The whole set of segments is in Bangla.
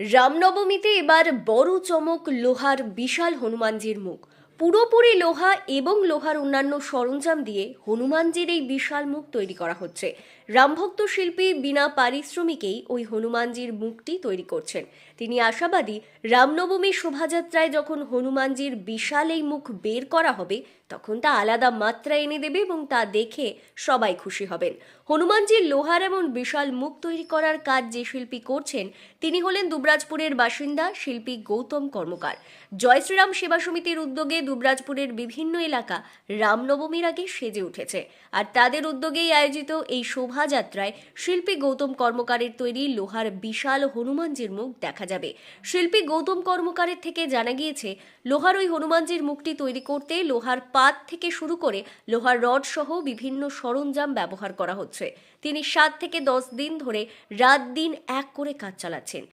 রামনবমীতে এবার বড় চমক লোহার বিশাল হনুমানজির মুখ। পুরোপুরি লোহা এবং লোহার অন্যান্য সরঞ্জাম দিয়ে হনুমানজির এই বিশাল মুখ তৈরি করা হচ্ছে। রামভক্ত শিল্পী বিনা পারিশ্রমিকেই ওই হনুমানজির মুখটি তৈরি করছেন। তিনি আশাবাদী রামনবমীর শোভাযাত্রায় যখন হনুমানজির বিশাল এই মুখ বের করা হবে, তখন তা আলাদা মাত্রা এনে দেবে এবং তা দেখে সবাই খুশি হবেন। হনুমানজির লোহার এমন বিশাল মুখ তৈরি করার কাজ যে শিল্পী করছেন, তিনি হলেন দুবরাজপুরের বাসিন্দা শিল্পী গৌতম কর্মকার। জয় শ্রীরাম সেবা সমিতির উদ্যোগে দুবরাজপুরের বিভিন্ন এলাকা রামনবমীর আগে সেজে উঠেছে। আর তাদের উদ্যোগেই আয়োজিত এই শোভাযাত্রায় শিল্পী গৌতম কর্মকারের তৈরি লোহার বিশাল হনুমানজির মুখ দেখা যাবে। শিল্পী গৌতম কর্মকারের থেকে জানা গিয়েছে, লোহার ওই হনুমানজির মুখটি তৈরি করতে লোহার পাত থেকে শুরু করে লোহার রড সহ বিভিন্ন সরঞ্জাম ব্যবহার করা হচ্ছে। তিনি সাত থেকে দশ দিন ধরে রাত দিন এক করে কাজ চালাচ্ছেন।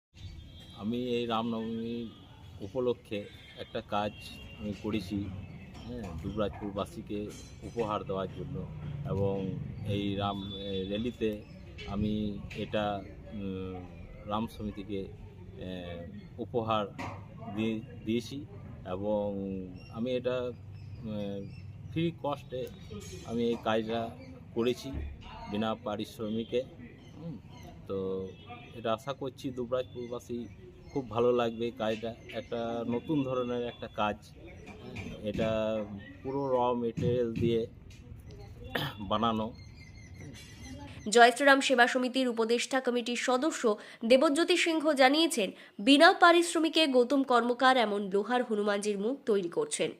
আমি এই রামনবমীর উপলক্ষে একটা কাজ আমি করেছি হ্যাঁ দুবরাজপুরবাসীকে উপহার দেওয়ার জন্য এবং এই রাম র্যালিতে আমি এটা রাম সমিতিকে উপহার দিয়ে, দিয়েছি এবং আমি এটা ফ্রি কস্টে আমি এই কাজটা করেছি বিনা পারিশ্রমিকে তো এটা আশা করছি দুবরাজপুরবাসী খুব ভালো লাগবে কাজটা। একটা নতুন ধরনের একটা কাজ। এটা পুরো র মেটেরিয়াল দিয়ে বানানো। জয়শ্রীরাম সেবা সমিতির উপদেষ্টা কমিটির সদস্য দেবজ্যোতি সিংহ জানিয়েছেন, বিনা পারিশ্রমিকে গৌতম কর্মকার এমন লোহার হনুমানজির মুখ তৈরি করছেন।